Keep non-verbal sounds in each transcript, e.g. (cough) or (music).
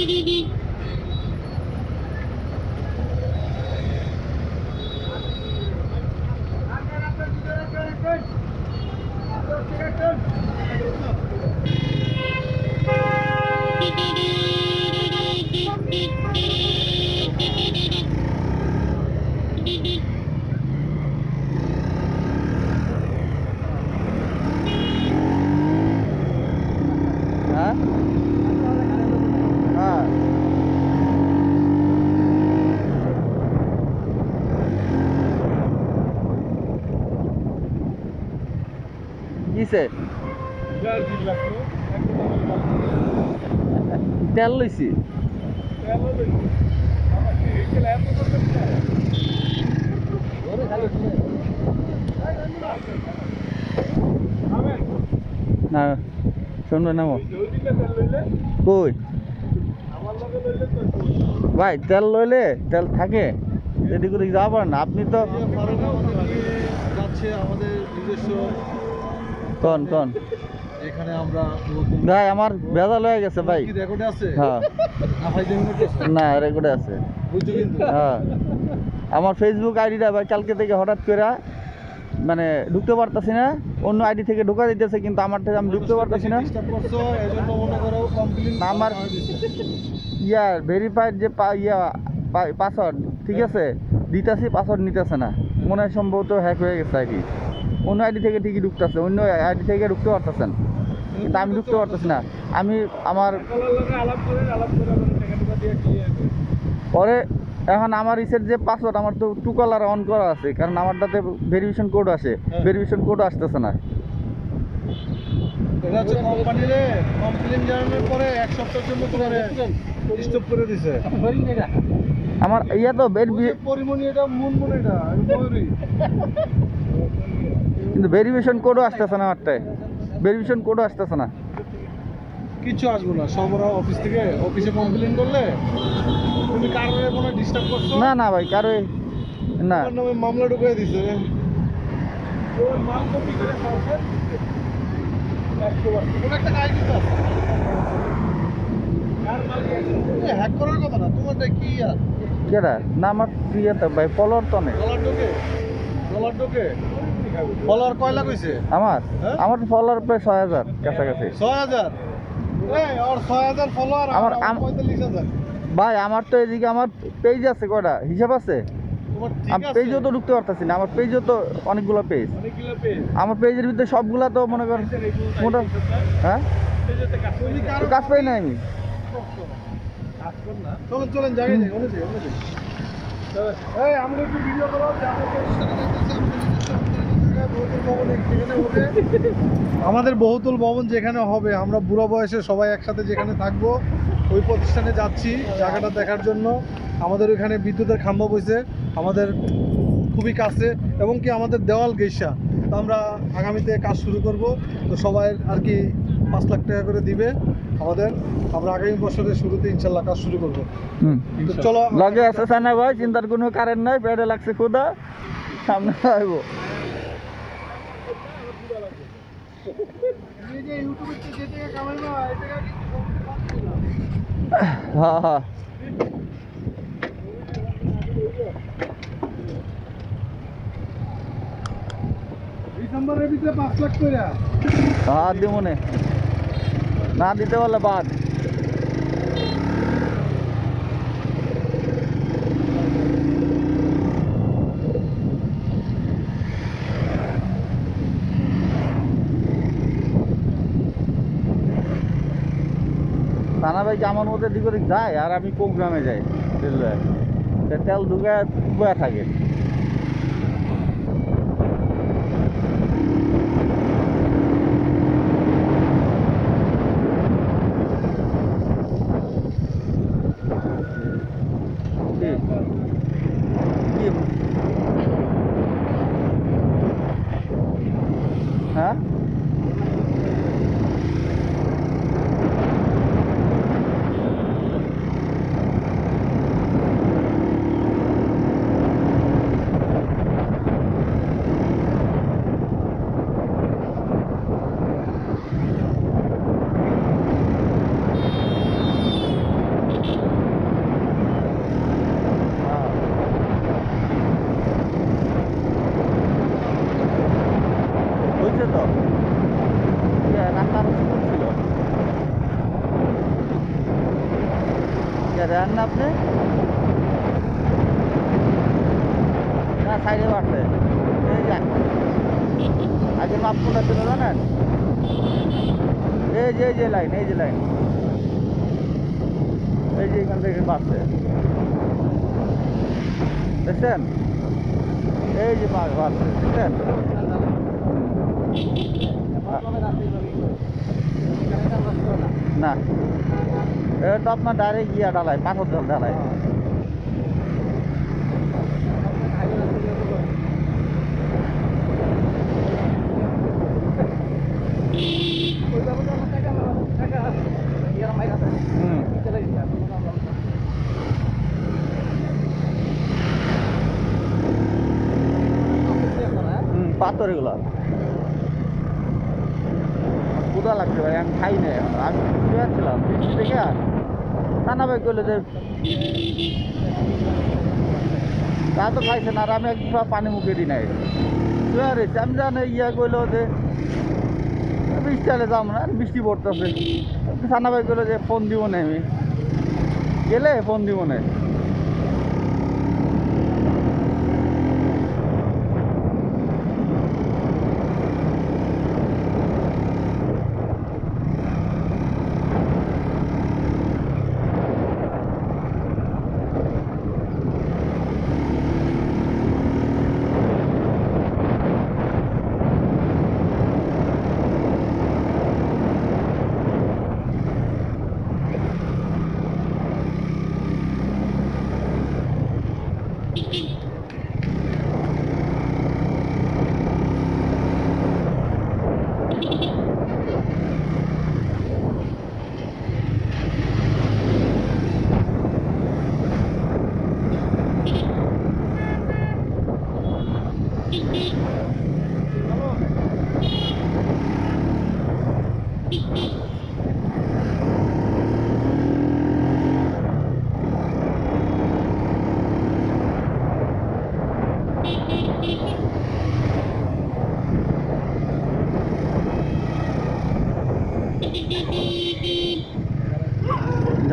হ্যাঁ কিসে তেল লইছি। ভাই, তেল লইলে তেল থাকে। এদিক ওদিক যাওয়া পারেন না। আপনি তো যাচ্ছে আমাদের নিজস্ব কন কন? এখানে আমরা ভাই আমার ভেজাল হয়ে গেছে ভাই। কি রেকর্ডে আছে? হ্যাঁ। না রেকর্ডে আছে। বুঝছ কিন্তু? হ্যাঁ। আমার ফেসবুক আইডিটা ভাই কালকে থেকে হঠাৎ করে মানে ঢুকতে পারতাছি না। অন্য আইডি থেকে ঢোকা দিতেছে কিন্তু আমার থেকে আমি ঢুকতে পারতাছি না। আমার- ইয়া ভেরিফাইড যে পা ইয়া পাসওয়ার্ড ঠিক আছে? দিতেছি পাসওয়ার্ড নিতেছে না। মনে হয় সম্ভবত হ্যাক হয়ে গেছে আইডি অন্য আইডি থেকে ঠিকই ঢুকতেছে অন্য আইডি থেকে ঢুকতে পারতেছেন। কিন্তু আমি ঢুকতে পারতেছি না। আমি আমার পরে এখন আমার ইসের যে পাসওয়ার্ড আমার তো টু কালার অন করা আছে কারণ আমারটাতে ভেরিফিকেশন কোড আসে। হ্যাঁ। ভেরিফিকেশন কোড আসতেছে না। এটা হচ্ছে কোম্পানিরে কমপ্লেইন জানানোর পরে এক সপ্তাহের জন্য তোমার স্টপ করে দিছে। আমার ইয়া তো ওই পরিমণি এটা মুনমুন এটা আমি ময়ূরী (laughs) কিন্তু ভেরিফিকেশন কোডও আসতেছে না আমারটায় ভেরিফিকেশন কোডও আসতেছে না। কিচ্ছু আসব না সব অফিস থেকে অফিসে কমপ্লেইন করলে তুমি কারণে কোনো ডিস্টার্ব করছ? না না ভাই কারও না। নামে মামলা ঢুকিয়ে দিছে হ্যাক করার কথা না তোমারটা কি আর। কেডা? না আমার ভাই ঢোকে ডলার ঢোকে। ফলোয়ার কয় লাখ আমার? হ্যাঁ? আমার ফলোয়ার প্রায় ছয় হাজার কাছাকাছি। ছয় হাজার? আমার- ভাই আমার তো এদিকে আমার পেজ আছে কয়টা? হিসাব আছে? আমি পেজও তো ঢুকতে পারতেছি না আমার পেজও তো অনেকগুলো পেজ আমার পেজের ভিতরে সবগুলা তো মনে করেন মোটা হ্যাঁ? কাজ পাই না আমি। চলেন চলেন জায়গায় যাই অনুযায়ী অনুযায়ী এই আমরা একটু ভিডিও করো আমাদের বহুতল ভবন যেখানে হবে আমরা বুড়ো বয়সে সবাই একসাথে যেখানে থাকব ওই প্রতিষ্ঠানে যাচ্ছি জায়গাটা দেখার জন্য। আমাদের ওইখানে বিদ্যুতের খাম্বা বইছে আমাদের খুবই কাছে এবং কি আমাদের দেওয়াল গেসা তো আমরা আগামীতে কাজ শুরু করব তো সবাই আর কি পাঁচ লাখ টাকা করে দিবে আমাদের। আমরা আগামী বছরের শুরুতে ইনশাল্লাহ কাজ শুরু করব। চলো লগে আছে সানা ভাই চিন্তার কোনো কারেন্ট নাই পেটে লাগছে ক্ষুদা সামনে আইব হ্যাঁ হ্যাঁ ডিসেম্বরের ভিতরে পাঁচ লাখ করে হ্যাঁ দিব মনে না দিতে পারলে বাদ ভাই কি আমার মধ্যে দিক যায় আর আমি প্রোগ্রামে যাই রেলওয়ে তেল ঢুকে বয়া থাকে কি? কি? হ্যাঁ দেন না আপনি না সাইডে বাড়ছে এই যে মাপ কোনটা ছিল জানেন এই যে এই যে লাইন এই যে লাইন এই যে এখান থেকে বাড়ছে দেখছেন এই যে বাড় বাড়ছে দেখছেন না এটা আপনার ডাইরেক্ট গিয়া ডালায় পাথর জল ডালায় পাথর এগুলো ক্ষুদা লাগছে ভাই, আমি খাই না এখন। আমি শুয়েছিলাম বৃষ্টি থেকে নানা ভাই করল যে তা তো খাইছে না আর আমি সব পানি মুখে দিই নাই। আমি জানি, ইয়া করল যে হলে যাব না, বৃষ্টি পড়তেছে। সানা ভাই করল যে, ফোন দিব না আমি। গেলে ফোন দিব না।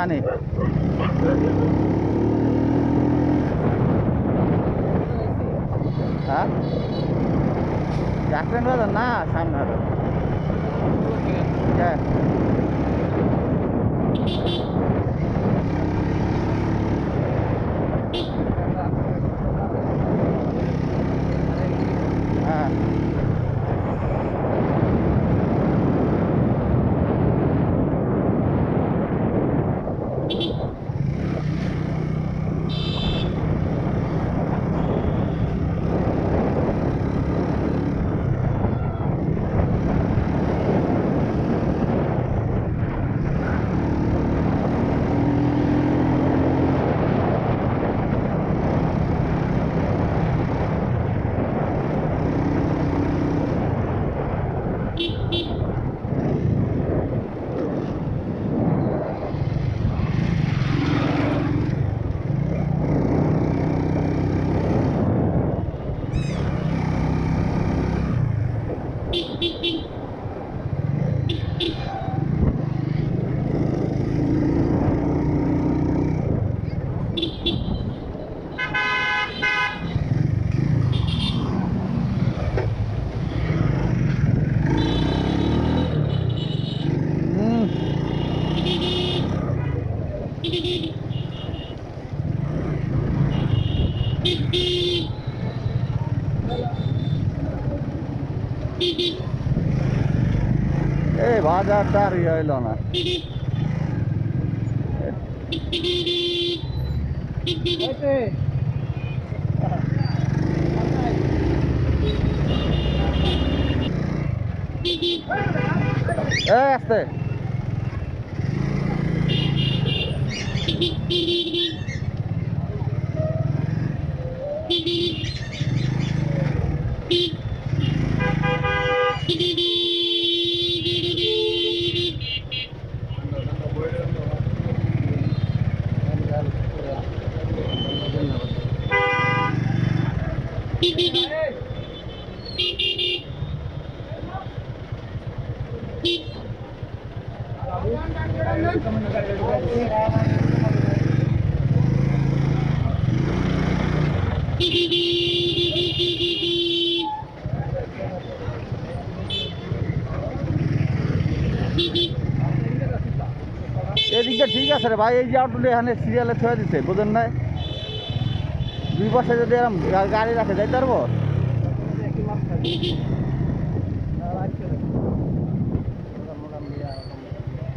জানি। হ্যাঁ? না আর দাঁড়িয়ে হইল না আস্তে Beep, beep. এদিকটা ঠিক আছে রে ভাই, এই যে অটোটা এখানে সিরিয়ালে ছয়ে দিছে, বোঝেন নাই? দুই পাশে যদি এরকম গাড়ি রাখে, যাইতে পারব?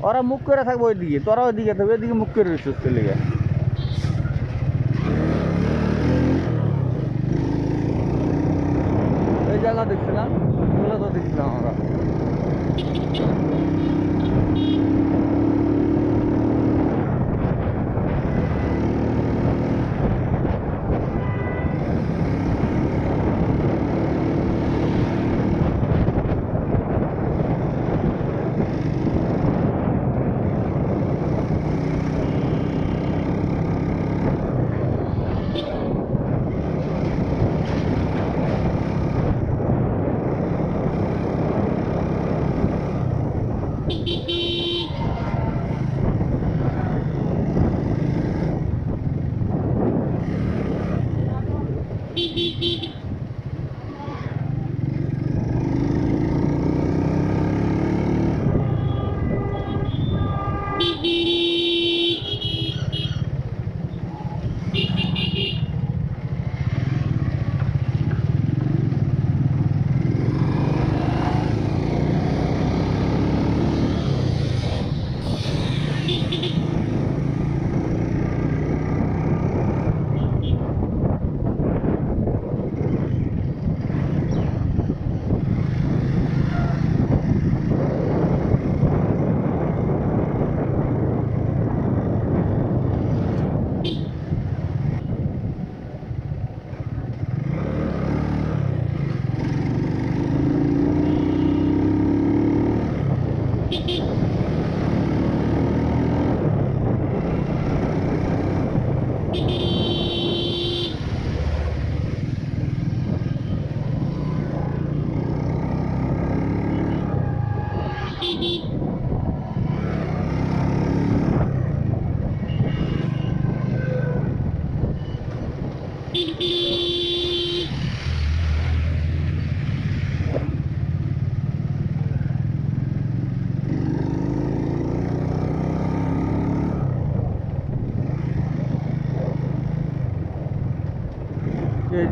ওরা মুখ করে থাকবে ওইদিকে তোরা ওইদিকে থাকবে, ওইদিকে মুখ করে রয়েছিস চলে এই জায়গা দেখছিলাম দেখছিলাম আমরা।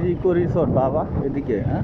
কেজি করিসর বাবা এদিকে হ্যাঁ হ্যাঁ?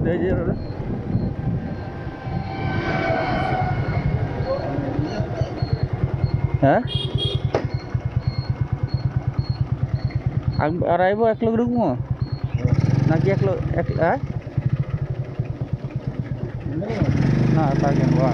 আয় পড়ছিস এই যে রোডে। হ্যাঁ আগ- আর আইব এক লোক ঢুকবো নাকি এক লোক এক হ্যাঁ না তা কেন বা